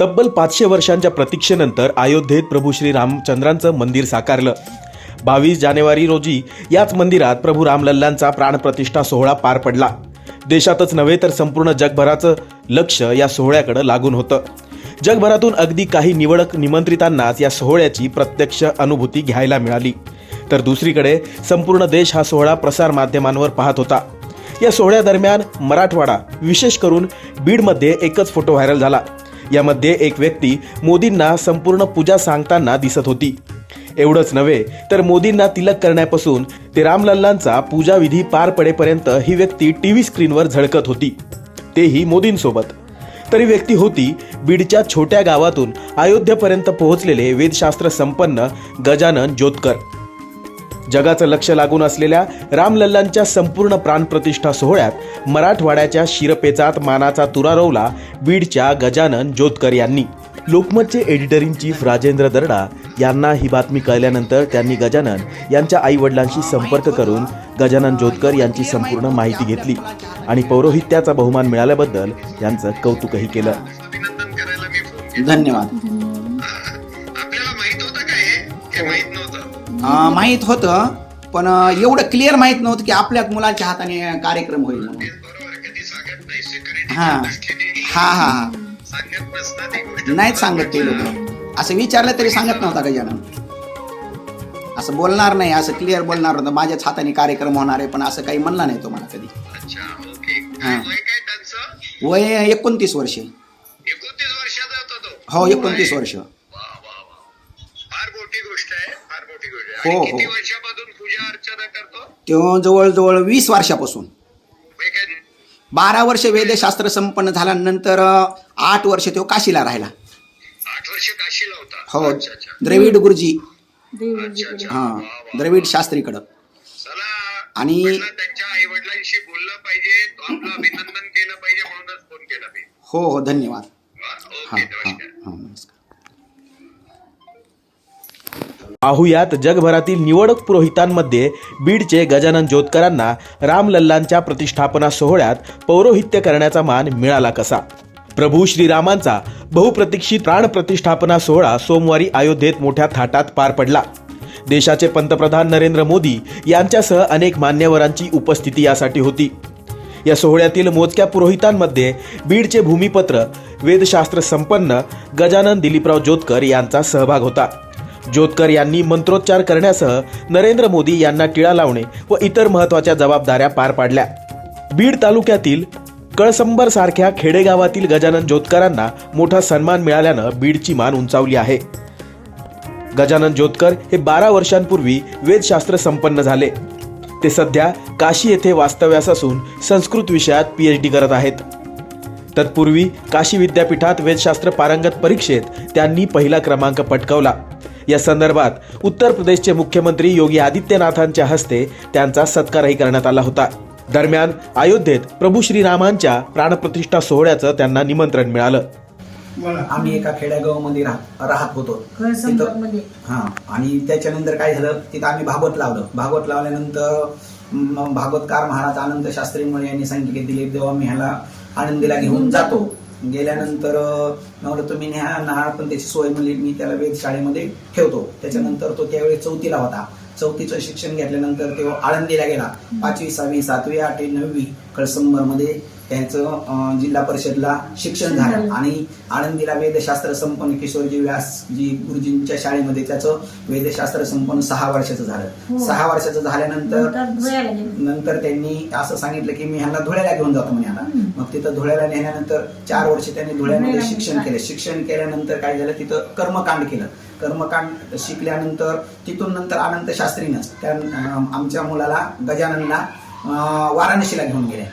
तब्बल पाचशे वर्षांच्या प्रतीक्षेनंतर अयोध्येत प्रभू श्री रामचंद्रांचं मंदिर साकारलं. बावीस जानेवारी रोजी याच मंदिरात प्रभू रामलल्लांचा प्राणप्रतिष्ठा सोहळा पार पडला. देशातच नव्हे तर संपूर्ण जगभराचं लक्ष या सोहळ्याकडे लागून होतं. जगभरातून अगदी काही निवडक निमंत्रितांनाच या सोहळ्याची प्रत्यक्ष अनुभूती घ्यायला मिळाली. तर दुसरीकडे संपूर्ण देश हा सोहळा प्रसार माध्यमांवर पाहत होता. या सोहळ्यादरम्यान मराठवाडा विशेष करून बीडमध्ये एकच फोटो व्हायरल झाला. यामध्ये एक व्यक्ती मोदींना संपूर्ण पूजा सांगताना दिसत होती. एवढंच नव्हे तर मोदींना तिलक करण्यापासून ते रामलल्लांचा पूजाविधी पार पडेपर्यंत ही व्यक्ती टी व्ही स्क्रीनवर झळकत होती. तेही मोदींसोबत. तरी व्यक्ती होती बीडच्या छोट्या गावातून अयोध्येपर्यंत पोहोचलेले वेदशास्त्र संपन्न गजानन जोतकर. जगाचं लक्ष लागून असलेल्या रामलल्लांच्या संपूर्ण प्राणप्रतिष्ठा सोहळ्यात मराठवाड्याच्या शिरपेचात मानाचा तुरा रोवला बीडच्या गजानन जोतकर यांनी. लोकमतचे editor in chief Rajendra Darda यांना ही बातमी कळल्यानंतर त्यांनी गजानन यांच्या आई वडिलांशी संपर्क करून गजानन जोतकर यांची संपूर्ण माहिती घेतली आणि पौरोहित्याचा बहुमान मिळाल्याबद्दल यांचं कौतुकही केलं. धन्यवाद. अं, माहीत होतं पण अं, एवढं क्लिअर माहीत नव्हतं की आपल्या मुलाच्या हाताने कार्यक्रम होईल म्हणून. तेच बरोबर आहे, कधी सांगत नाही security हा. हा हा हा. सांगत नसतात ही गोष्ट. नाहीत सांगत ते लोक. असं विचारलं तरी सांगत नव्हता गजानन असं बोलणार नाही असं क्लिअर बोलणार होतं माझ्याच हाताने कार्यक्रम होणार आहे पण असं काही म्हणलं नाही तो मला कधी. अच्छा ओके हा. वय काय त्यांचं? वय एकोणतीस वर्ष. एकोणतीस वर्षाचा होता तो. हो एकोणतीस वर्ष. मोठी गोष्ट आहे फार मोठी गोष्ट आहे. हो, आणि हो. किती वर्षापासून पूजा अर्चना करतो? तो जवळजवळ वीस वर्षापासून. काय? बारा वर्ष वेदशास्त्र संपन्न झाल्यानंतर अं, आठ वर्ष तो काशीला राहिला. आठ वर्ष काशीला होता? हो अच्छा अच्छा. द्रविड गुरुजी. अच्छा अच्छा. हा वा, वा. द्रविड शास्त्रीकडं. चला आणि- म्हटलं त्यांच्या आई वडिलांशी बोललं पाहिजे तो आपलं अभिनंदन केलं पाहिजे म्हणूनच फोन केला मी. हो हो धन्यवाद. वा, हा. ओके हा नमस्कार हा नमस्कार आहुयात जगभरातील निवडक पुरोहितांमध्ये बीडचे गजानन जोतकरांना रामलल्लांच्या प्रतिष्ठापना सोहळ्यात पौरोहित्य करण्याचा मान मिळाला कसा? प्रभू श्रीरामांचा बहुप्रतीक्षित प्राणप्रतिष्ठापना सोहळा सोमवारी अयोध्येत मोठ्या थाटात पार पडला. देशाचे पंतप्रधान नरेंद्र मोदी यांच्यासह अनेक मान्यवरांची उपस्थिती यासाठी होती. या सोहळ्यातील मोजक्या पुरोहितांमध्ये बीडचे भूमिपत्र वेदशास्त्र संपन्न गजानन दिलीपराव जोतकर यांचा सहभाग होता. जोतकर यांनी मंत्रोच्चार करण्यासह नरेंद्र मोदी यांना टिळा लावणे व इतर महत्त्वाच्या जबाबदाऱ्या पार पाडल्या. बीड तालुक्यातील कळसंबर सारख्या खेडेगावातील गजानन जोतकरांना मोठा सन्मान मिळाल्यानं बीडची मान उंचावली आहे. गजानन जोतकर हे बारा वर्षांपूर्वी वेदशास्त्र संपन्न झाले. ते सध्या काशी येथे वास्तव्यास असून संस्कृत विषयात पीएच डी करत आहेत. तत्पूर्वी काशी विद्यापीठात वेदशास्त्र पारंगत परीक्षेत त्यांनी पहिला क्रमांक पटकावला. या संदर्भात उत्तर प्रदेशचे मुख्यमंत्री योगी आदित्यनाथांच्या हस्ते त्यांचा सत्कारही करण्यात आला होता. दरम्यान अयोध्येत प्रभू श्रीरामांच्या प्राणप्रतिष्ठा सोहळ्याचं त्यांना निमंत्रण मिळालं. आम्ही एका खेड्यागावामध्ये राहत राहत होतो. मध्ये हा. आणि त्याच्यानंतर काय झालं? तिथं आम्ही भागवत लावलं. भागवत लावल्यानंतर भागवतकार महाराज आनंद शास्त्रीमुळे यांनी सांगितले की दिलीप देवा मी ह्याला आनंदीला घेऊन जातो. गेल्यानंतर अं, तुम्ही न्या ना पण त्याची सोय म्हणली मी त्याला वेधशाळेमध्ये ठेवतो. त्याच्यानंतर तो त्यावेळी चौथीला होता. चौथीचं शिक्षण घेतल्यानंतर तो आळंदीला गेला. पाचवी सहावी सातवी आठवी नववी कळसंबरमध्ये त्यांचं जिल्हा परिषदला शिक्षण झालं. आणि आळंदीला वेदशास्त्र संपन्न किशोरजी व्यास जी गुरुजींच्या शाळेमध्ये त्याचं वेदशास्त्र संपन्न सहा वर्षाचं झालं. हो. सहा वर्षाचं झाल्यानंतर नंतर त्यांनी असं सांगितलं की मी ह्यांना धुळ्याला घेऊन जातो म्हणे आता. मग तिथं धुळ्याला नेल्यानंतर चार वर्ष त्यांनी धुळ्यामध्ये शिक्षण. केलं. शिक्षण केल्यानंतर काय झालं? तिथं कर्मकांड केलं. कर्मकांड शिकल्यानंतर तिथून नंतर अनंत शास्त्रीनं त्या आमच्या मुलाला गजाननला वाराणसीला घेऊन गेले.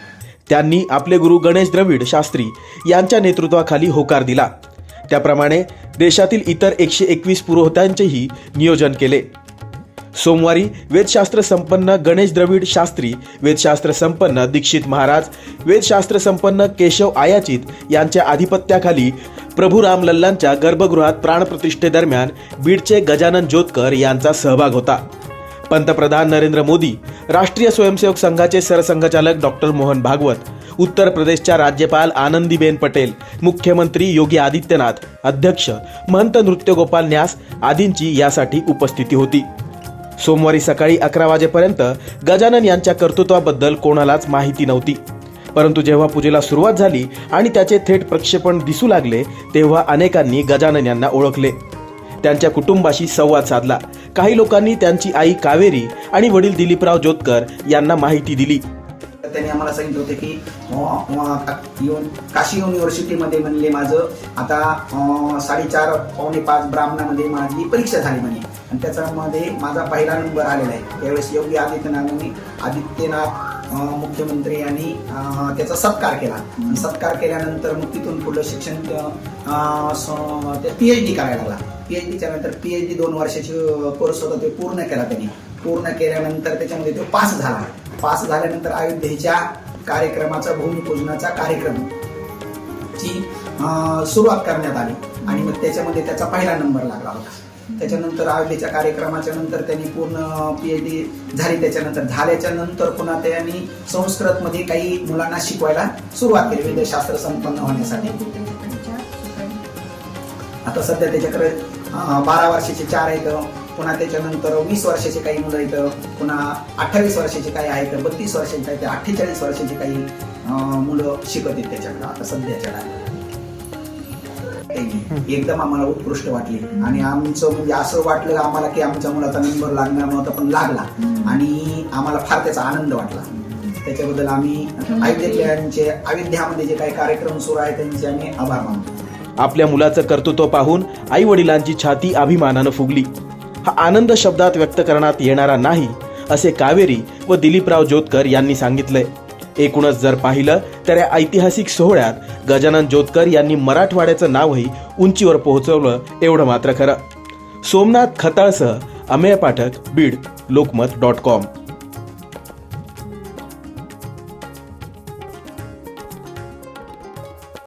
त्यांनी आपले गुरु गणेश द्रविड शास्त्री यांच्या नेतृत्वाखाली होकार दिला. त्याप्रमाणे देशातील इतर एकशे एकवीस पुरोहितांचेही नियोजन केले. सोमवारी वेदशास्त्र संपन्न गणेश द्रविड शास्त्री वेदशास्त्र संपन्न दीक्षित महाराज वेदशास्त्र संपन्न केशव आयाचित यांच्या आधिपत्याखाली प्रभू रामलल्लांच्या गर्भगृहात प्राणप्रतिष्ठेदरम्यान बीडचे गजानन जोतकर यांचा सहभाग होता. पंतप्रधान नरेंद्र मोदी राष्ट्रीय स्वयंसेवक संघाचे सरसंघचालक डॉक्टर मोहन भागवत उत्तर प्रदेशच्या राज्यपाल आनंदीबेन पटेल मुख्यमंत्री योगी आदित्यनाथ अध्यक्ष महंत नृत्यगोपाल न्यास आदींची यासाठी उपस्थिती होती. सोमवारी सकाळी अकरा वाजेपर्यंत गजानन यांच्या कर्तृत्वाबद्दल कोणालाच माहिती नव्हती. परंतु जेव्हा पूजेला सुरुवात झाली आणि त्याचे थेट प्रक्षेपण दिसू लागले तेव्हा अनेकांनी गजानन यांना ओळखले. त्यांच्या कुटुंबाशी संवाद साधला. काही लोकांनी त्यांची आई कावेरी आणि वडील दिलीपराव जोतकर यांना माहिती दिली. तर त्यांनी आम्हाला सांगितलं होतं की अं, काशी युनिव्हर्सिटीमध्ये म्हणले माझं आता साडेचार पावणे पाच ब्राह्मणामध्ये माझी परीक्षा झाली म्हणे. आणि त्याच्यामध्ये माझा पहिला नंबर आलेला आहे. त्यावेळेस योगी आदित्यनाथांनी आदित्यनाथ मुख्यमंत्री यांनी त्याचा सत्कार केला. सत्कार केल्यानंतर मग तिथून पुढलं शिक्षण पी एच डी करायला लागला. पी एच डीच्या नंतर पी एच डी दोन वर्षाची कोर्स होता ते पूर्ण केला त्यांनी. पूर्ण केल्यानंतर त्याच्यामध्ये तो पास झाला. पास झाल्यानंतर अयोध्येच्या कार्यक्रमाचा भूमिपूजनाचा कार्यक्रम ची सुरुवात करण्यात आली. आणि मग त्याच्यामध्ये त्याचा पहिला नंबर लागला होता. त्याच्यानंतर अयोध्येच्या कार्यक्रमाच्या नंतर त्यांनी पूर्ण पीएच डी झाली. त्याच्यानंतर झाल्याच्यानंतर पुन्हा त्यांनी संस्कृतमध्ये काही मुलांना शिकवायला सुरुवात केली. वेदशास्त्र संपन्न होण्यासाठी. आता सध्या त्याच्याकडे बारा वर्षाचे चार आहेत. पुन्हा त्याच्यानंतर वीस वर्षाचे काही मुलं आहेत. पुन्हा अठ्ठावीस वर्षाचे काही आहेत. बत्तीस वर्षाचे आहेत. अठ्ठेचाळीस वर्षाचे काही मुलं शिकत आहेत त्याच्याकडे. आता सध्याच्या टायमाला. एकदम आम्हाला उत्कृष्ट वाटली. आणि आमचं म्हणजे असं वाटलं आम्हाला की आमच्या मुलाचा नंबर लागणार नव्हता पण लागला. आणि आम्हाला फार त्याचा आनंद वाटला. त्याच्याबद्दल आम्ही अयोध्येतल्यांचे अयोध्यामध्ये जे काही कार्यक्रम सुरू आहेत त्यांचे आम्ही आभार मानतो. आपल्या मुलाचं कर्तृत्व पाहून आई वडिलांची छाती अभिमानानं फुगली. हा आनंद शब्दात व्यक्त करण्यात येणारा नाही असे कावेरी व दिलीपराव जोतकर यांनी सांगितलंय. एकूणच जर पाहिलं तर या ऐतिहासिक सोहळ्यात गजानन जोतकर यांनी मराठवाड्याचं नावही उंचीवर पोहोचवलं एवढं मात्र खरं. सोमनाथ खताळसह अमेय पाठक बीड लोकमत डॉट कॉम.